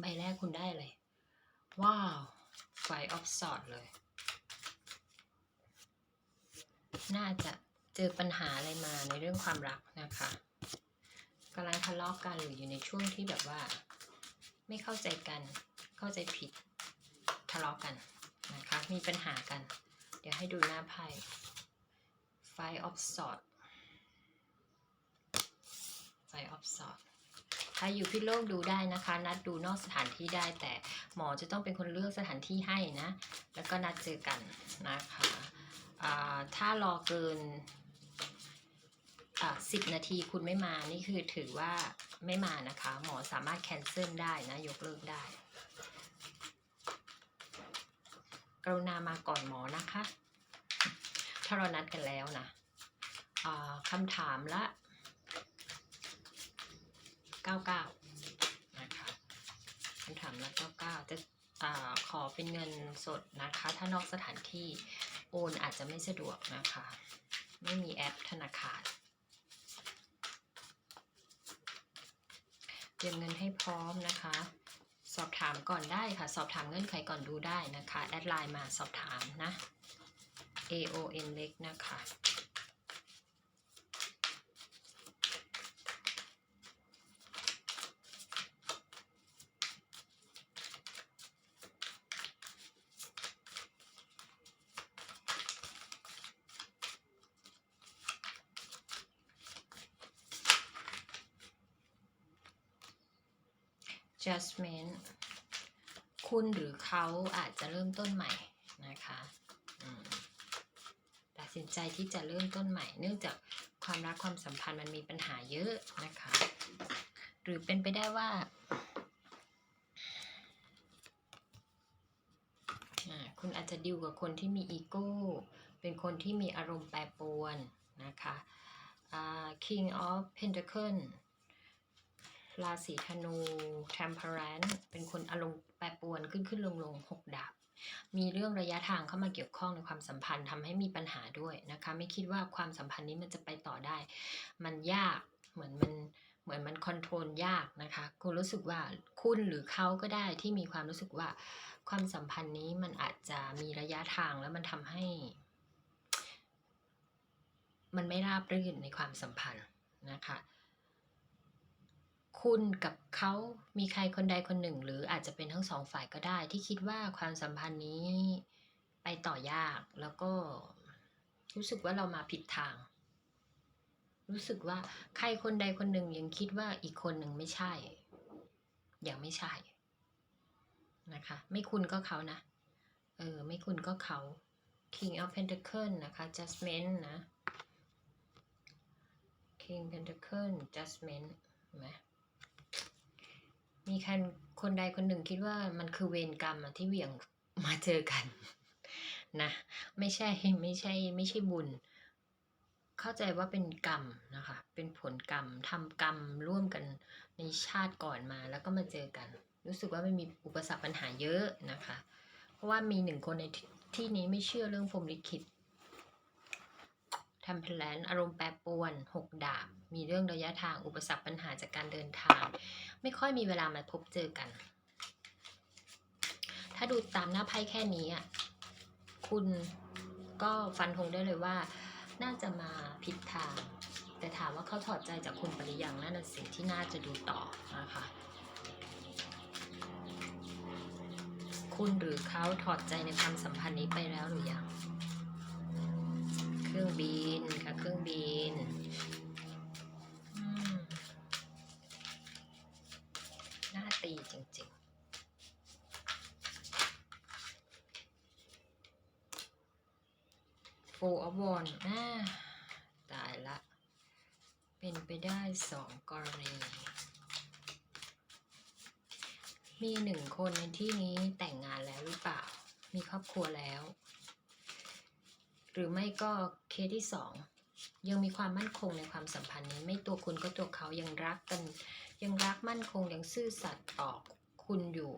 ใบแรกคุณได้เลยว้าว ไฟออฟสอดเลย น่าจะเจอปัญหาอะไรมาในเรื่องความรักนะคะกำลังทะเลาะกันหรืออยู่ในช่วงที่แบบว่า ไม่เข้าใจกัน เข้าใจผิด ทะเลาะกันนะคะ มีปัญหากัน เดี๋ยวให้ดูหน้าไพ่ไฟออฟสอดไฟออฟสอด ใครอยู่พิโลกดูได้นะคะ นัดดูนอกสถานที่ได้ แต่หมอจะต้องเป็นคนเลือกสถานที่ให้นะ แล้วก็นัดเจอกันนะคะถ้ารอเกินสิบนาทีคุณไม่มา นี่คือถือว่าไม่มานะคะ หมอสามารถแคนเซิลได้นะ ยกเลิกได้ กรุณามาก่อนหมอนะคะ ถ้าเรานัดกันแล้วนะคำถามละ 99นะคะคำถามละ99จะอาขอเป็นเงินสดนะคะ ถ้านอกสถานที่โอนอาจจะไม่สะดวกนะคะ ไม่มีแอปธนาคารเตรียมเงินให้พร้อมนะคะ สอบถามก่อนได้ค่ะ สอบถามเงื่อนไขก่อนดูได้นะคะ แอดไลน์มาสอบถามนะ A O N เล็กนะคะ judgment คุณหรือเขาอาจจะเริ่มต้นใหม่นะคะตัดสินใจที่จะเริ่มต้นใหม่ เนื่องจากความรักความสัมพันธ์มันมีปัญหาเยอะนะคะ หรือเป็นไปได้ว่าคุณอาจจะดิวกับคนที่มีอีโก้ เป็นคนที่มีอารมณ์แปรปรวนนะคะอ่า King of Pentacle ราศีธนู temperance เป็นคนอารมณ์แปรปรวนขึ้นขึ้นลงลงหกดาบ มีเรื่องระยะทางเข้ามาเกี่ยวข้องในความสัมพันธ์ทำให้มีปัญหาด้วยนะคะ ไม่คิดว่าความสัมพันธ์นี้มันจะไปต่อได้ มันยากเหมือนมันเหมือนมันคอนโทรลยากนะคะ คุณรู้สึกว่าคุณหรือเขาก็ได้ที่มีความรู้สึกว่าความสัมพันธ์นี้มันอาจจะมีระยะทางแล้วมันทำให้ มันไม่ราบรื่นในความสัมพันธ์นะคะ คุณกับเขามีใครคนใดคนหนึ่ง หรืออาจจะเป็นทั้งสองฝ่ายก็ได้ ที่คิดว่าความสัมพันธ์นี้ไปต่อยากแล้วก็รู้สึกว่าเรามาผิดทาง รู้สึกว่าใครคนใดคนหนึ่งยังคิดว่าอีกคนหนึ่งไม่ใช่ ยังไม่ใช่นะคะ ไม่คุณก็เขานะเออไม่คุณก็เขา King of Pentacle นะคะ Judgment นะ King Pentacle Judgment เห็นไหม มีใครคนใดคนหนึ่งคิดว่ามันคือเวรกรรมที่เหวี่ยงมาเจอกันนะไม่ใช่ไม่ใช่ไม่ใช่บุญ เข้าใจว่าเป็นกรรมนะคะ เป็นผลกรรมทำกรรมร่วมกันในชาติก่อนมาแล้วก็มาเจอกัน รู้สึกว่ามันมีอุปสรรคปัญหาเยอะนะคะ เพราะว่ามีหนึ่งคนในที่นี้ไม่เชื่อเรื่องพรมลิขิต ทำแผนอารมณ์แปรปรวนหกดาบ มีเรื่องระยะทางอุปสรรคปัญหาจากการเดินทาง ไม่ค่อยมีเวลามาพบเจอกัน ถ้าดูตามหน้าไพ่แค่นี้อะคุณก็ฟันธงได้เลยว่า น่าจะมาผิดทาง แต่ถามว่าเขาถอดใจจากคุณปริยังนั่นน่ะสิ่งที่น่าจะดูต่อนะคะคุณหรือเขาถอดใจในความสัมพันธ์นี้ไปแล้วหรือยัง รื่องบินค่ะเครื่องบินน่าตีจริงๆ Four of Wands อ่าตายละ เป็นไปได้สองกรณี มีหนึ่งคนในที่นี้แต่งงานแล้วหรือเปล่า มีครอบครัวแล้ว หรือไม่ก็เคสที่สองยังมีความมั่นคงในความสัมพันธ์นี้ ไม่ตัวคุณก็ตัวเขายังรักกัน ยังรักมั่นคงยังซื่อสัตย์ต่อคุณอยู่